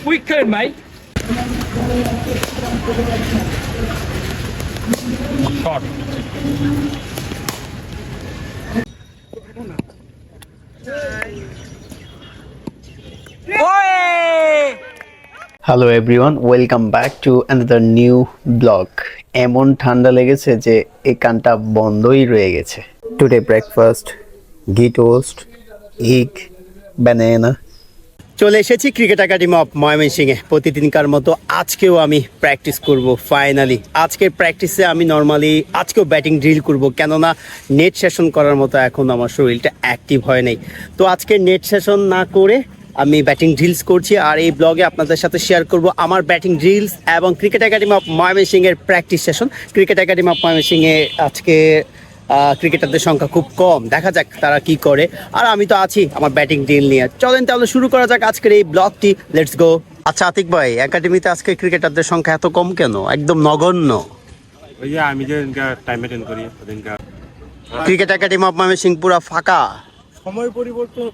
Wicked, mate. Shot. Hello everyone welcome back to another new blog এমন ঠান্ডা লেগেছে যে এই কানটা বন্ধই রয়ে গেছে today breakfast ghee toast egg banana চলে এসেছি ক্রিকেট একাডেমি অফ ময়মনসিংহে প্রতিদিনকার মতো আজকেও আমি প্র্যাকটিস করব ফাইনালি আজকের প্র্যাকটিসে আমি নর্মালি আজকেও ব্যাটিং ড্রিল করব, কেননা নেট সেশন করার মতো এখন আমার শরীরটা অ্যাক্টিভ হয় নাই। তো আজকে নেট সেশন না করে আমি ব্যাটিং ড্রিলস করছি, আর এই ব্লগে আপনাদের সাথে শেয়ার করব আমার ব্যাটিং ড্রিলস এবং ক্রিকেট একাডেমি অফ ময়মনসিংহের practice session cricket academy of ময়মনসিংহে আজকে ক্রিকেটারদের সংখ্যা খুব কম। দেখা যাক তারা কি করে। আর আমি তো আছি আমার ব্যাটিং ডিল নিয়ে। চলেন তাহলে শুরু করা যাক আজকের এই ব্লগটি। লেটস গো আচ্ছা আতিক ভাই একাডেমিতে আজকে ক্রিকেটারদের সংখ্যা এত কম কেন? একদম নগণ্য। ওই যে আমি যে টাইম মেনটেন করি ক্রিকেট একাডেমি অফ ময়মনসিংহ পুরা ফাঁকা। সময় পরিবর্তন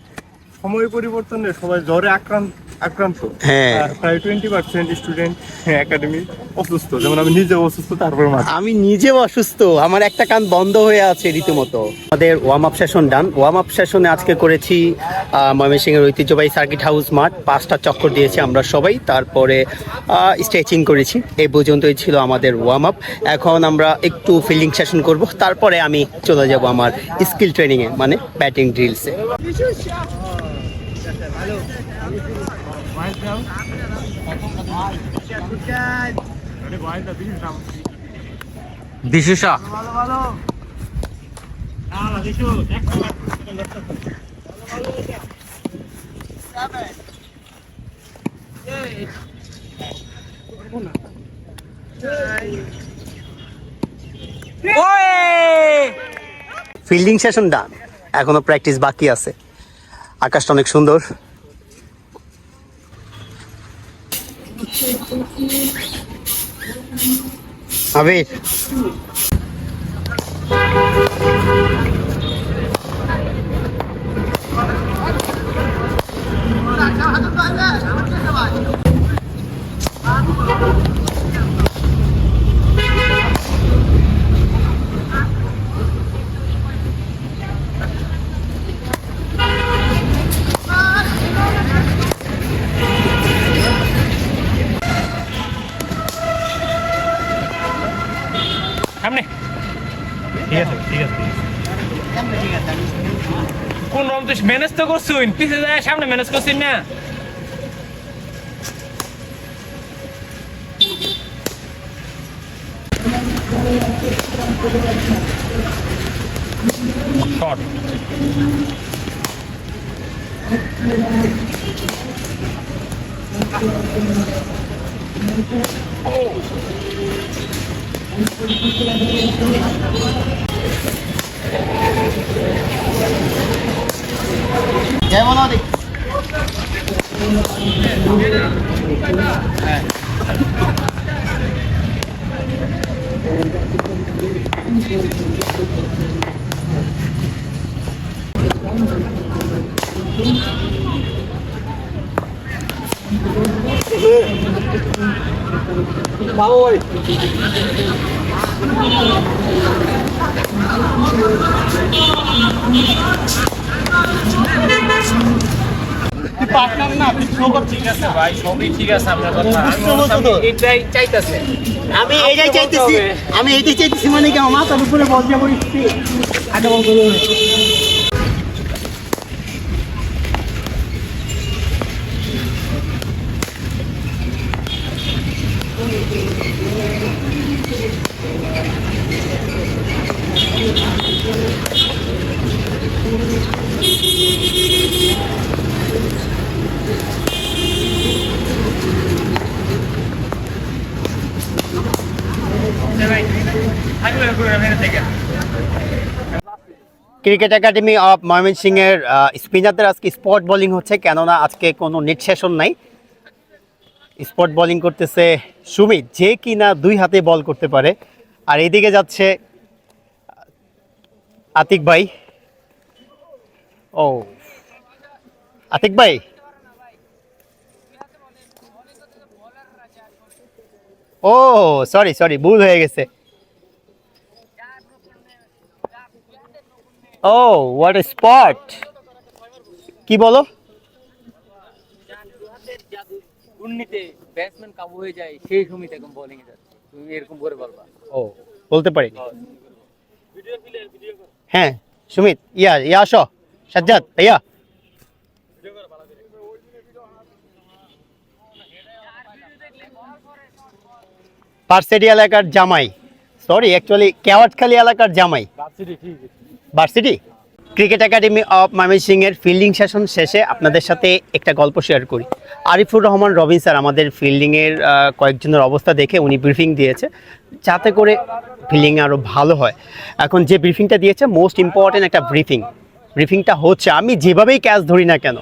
সময় পরিবর্তনে সবাই জ্বরে আক্রান্ত আক্রান্ত। হ্যাঁ। প্রায় টোয়েন্টি পার্সেন্ট স্টুডেন্ট একাডেমি অসুস্থ। যেমন আমি নিজে অসুস্থ তারপর আমি নিজেও অসুস্থ। আমার একটা কান বন্ধ হয়ে আছে রীতিমতো। আমাদের warm up session done warm up সেশনে আজকে করেছি ময়মনসিংহের ঐতিহ্যবাহী সার্কিট হাউস মাঠ। পাঁচটা চক্কর দিয়েছি আমরা সবাই। তারপরে স্ট্রেচিং করেছি। এই পর্যন্তই ছিল আমাদের ওয়ার্ম আপ এখন আমরা একটু ফিল্ডিং সেশন করব। তারপরে আমি চলে যাব আমার স্কিল ট্রেনিংয়ে মানে ব্যাটিং ড্রিলসে ফিল্ডিং সেশন ডান এখনও প্র্যাকটিস বাকি আছে। আকাশটা অনেক সুন্দর। আবির। ঠিক আছে কোন রকম তুই ম্যানেজ তো করছুন পিছে যায় সামনে ম্যানেজ করছিস না? जय बोलो दी Bao ơi. শট যেমন অধিক ঠিক আছে ভাই সবই ঠিক আছে আপনার কথা আমি এটাই চাইতাছে। আমি এইটাই চাইতেছি আমি এইটাই চাইতেছি মানে কি আমার মাথার উপরে বল দিয়ে আগে বল ক্রিকেট একাডেমি অফ ময়মনসিংহের স্পিনারদের আজকে স্পট বোলিং হচ্ছে, কেননা আজকে কোনো নেট সেশন নাই। স্পট বোলিং করতেছে সুমিত, যে কিনা দুই হাতে বল করতে পারে। আর এদিকে যাচ্ছে আতিক ভাই ও আতিক ভাই ও সরি সরি ভুল হয়ে গেছে। ও হোয়াট এ স্পট কি বলো? ঘূর্ণিতে ব্যাটসম্যান কাবু হয়ে যায় সেই সময় এখন বোলিং এ যাচ্ছে। তুমি এরকম করে বলবা। ও বলতে পারিনি হ্যাঁ সুমিত ইয়া ইয়া আসো। সাজ্জাদ ভাইয়া। ভার্সিটি এলাকার জামাই। সরি অ্যাকচুয়ালি কেওয়াটখালী এলাকার জামাই। ভার্সিটি ক্রিকেট একাডেমি অফ ময়মনসিংহের ফিল্ডিং সেশন শেষে আপনাদের সাথে একটা গল্প শেয়ার করি। আরিফুর রহমান, রবিন স্যার আমাদের ফিল্ডিংয়ের কয়েকজনের অবস্থা দেখে উনি ব্রিফিং দিয়েছে, যাতে করে ফিল্ডিং আরও ভালো হয়। এখন যে ব্রিফিংটা দিয়েছে মোস্ট ইম্পর্ট্যান্ট একটা ব্রিফিং ব্রিফিংটা হচ্ছে, আমি যেভাবেই ক্যাচ ধরি না কেন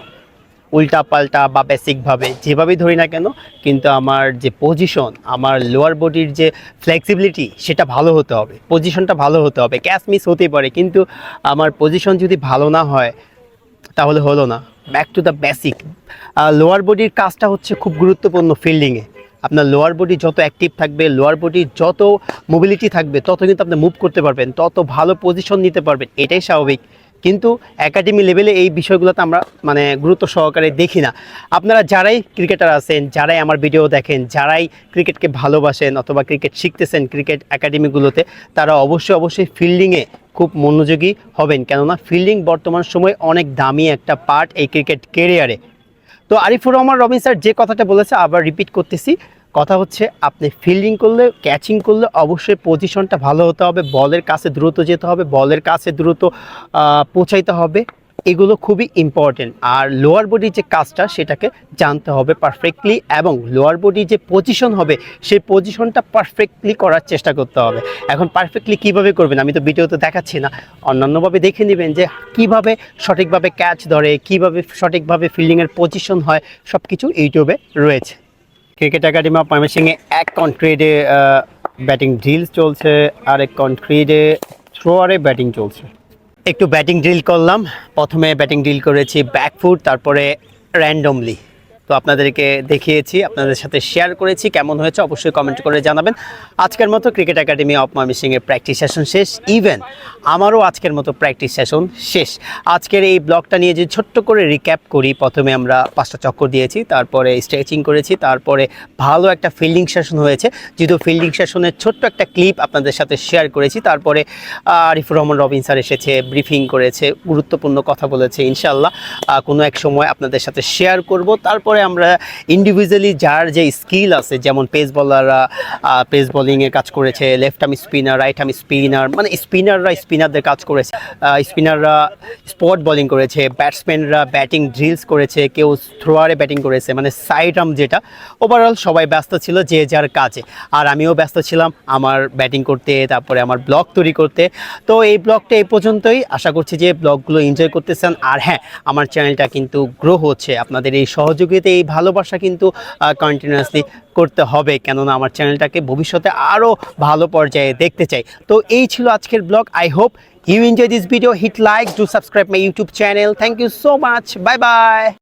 উল্টা পাল্টা বা বেসিকভাবে যেভাবেই ধরি না কেন, কিন্তু আমার যে পজিশন আমার লোয়ার বডির যে ফ্লেক্সিবিলিটি সেটা ভালো হতে হবে। পজিশনটা ভালো হতে হবে। ক্যাচ মিস হতেই পারে, কিন্তু আমার পজিশন যদি ভালো না হয়, তাহলে হলো না। Back to the basic lower বডির কাজটা হচ্ছে খুব গুরুত্বপূর্ণ ফিল্ডিংয়ে আপনার লোয়ার বডি যত অ্যাক্টিভ থাকবে লোয়ার বডির যত মোবিলিটি থাকবে, তত কিন্তু আপনি মুভ করতে পারবেন, তত ভালো পজিশন নিতে পারবেন। এটাই স্বাভাবিক। কিন্তু একাডেমি লেভেলে এই বিষয়গুলোতে আমরা মানে গুরুত্ব সহকারে দেখি না। আপনারা যারাই ক্রিকেটার আছেন, যারাই আমার ভিডিও দেখেন, যারাই ক্রিকেটকে ভালোবাসেন অথবা ক্রিকেট শিখতেছেন ক্রিকেট একাডেমিগুলোতে তারা অবশ্যই অবশ্যই ফিল্ডিংয়ে খুব মনোযোগী হবেন। কেননা ফিল্ডিং বর্তমান সময় অনেক দামি একটা পার্ট এই ক্রিকেট কেরিয়ারে তো আরিফুর রহমান রবিন স্যার যে কথাটা বলেছে, আবার রিপিট করতেছি। কথা হচ্ছে, আপনি ফিল্ডিং করলে ক্যাচিং করলে অবশ্যই পজিশনটা ভালো হতে হবে, বলের কাছে দ্রুত যেতে হবে, বলের কাছে দ্রুত পৌঁছাইতে হবে, এগুলো খুবই ইম্পর্টেন্ট আর লোয়ার বডির যে কাজটা, সেটাকে জানতে হবে পারফেক্টলি এবং লোয়ার বডির যে পজিশন হবে, সেই পজিশনটা পারফেক্টলি করার চেষ্টা করতে হবে। এখন পারফেক্টলি কীভাবে করবেন? আমি তো ভিডিওতে দেখাচ্ছি না। অন্যান্যভাবে দেখে নেবেন যে কীভাবে সঠিকভাবে ক্যাচ ধরে, কীভাবে সঠিকভাবে ফিল্ডিংয়ের পজিশন হয় সব কিছু ইউটিউবে রয়েছে। ক্রিকেট একাডেমি অফ ময়মনসিংহে এক কনক্রিটে ব্যাটিং ড্রিল চলছে আর এক কন্ট্রিডে থ্রোয়ারে ব্যাটিং চলছে। একটু ব্যাটিং ড্রিল করলাম। প্রথমে ব্যাটিং ড্রিল করেছি ব্যাকফুট, তারপরে র্যান্ডমলি তো আপনাদেরকে দেখিয়েছি, আপনাদের সাথে শেয়ার করেছি, কেমন হয়েছে অবশ্যই কমেন্ট করে জানাবেন। আজকের মতো ক্রিকেট একাডেমি অফ ময়মনসিংহের প্র্যাকটিস সেশন শেষ। ইভেন আমারও আজকের মতো প্র্যাকটিস সেশন শেষ। আজকের এই ব্লগটা নিয়ে যে ছোট্ট করে রিক্যাপ করি, প্রথমে আমরা পাঁচটা চক্কর দিয়েছি, তারপরে স্ট্রেচিং করেছি, তারপরে ভালো একটা ফিল্ডিং সেশন হয়েছে। যেহেতু ফিল্ডিং সেশনের ছোট্ট একটা ক্লিপ আপনাদের সাথে শেয়ার করেছি, তারপরে আরিফুর রহমান রবিন স্যার এসেছে ব্রিফিং করেছে, গুরুত্বপূর্ণ কথা বলেছে ইনশাল্লাহ কোনো এক সময় আপনাদের সাথে শেয়ার করব। তারপরে আমরা ইন্ডিভিজুয়ালি যার যে স্কিল আছে, যেমন পেস বলাররা পেস বোলিংয়ের কাজ করেছে left arm spinner right arm spinner মানে স্পিনাররা স্পিনারদের কাজ করেছে স্পিনাররা স্পট বোলিং করেছে ব্যাটসম্যানরা ব্যাটিং ড্রিলস করেছে, কেউ থ্রোয়ারে ব্যাটিং করেছে মানে সাইড আর্ম যেটা ওভারঅল সবাই ব্যস্ত ছিল যে যার কাজে। আর আমিও ব্যস্ত ছিলাম আমার ব্যাটিং করতে, তারপরে আমার ব্লগ তৈরি করতে। তো এই ব্লগটা এই পর্যন্তই। আশা করছি যে ব্লগগুলো এনজয় করতেছেন। আর হ্যাঁ আমার চ্যানেলটা কিন্তু গ্রো হচ্ছে। আপনাদের এই সহযোগিতা এই ভালোবাসা কিন্তু কন্টিনিউয়াসলি করতে হবে। কেননা আমার চ্যানেলটাকে ভবিষ্যতে আরও ভালো পর্যায়ে দেখতে চাই। তো এই ছিল আজকের blog. I hope you enjoy this video hit like to subscribe my YouTube channel thank you so much bye bye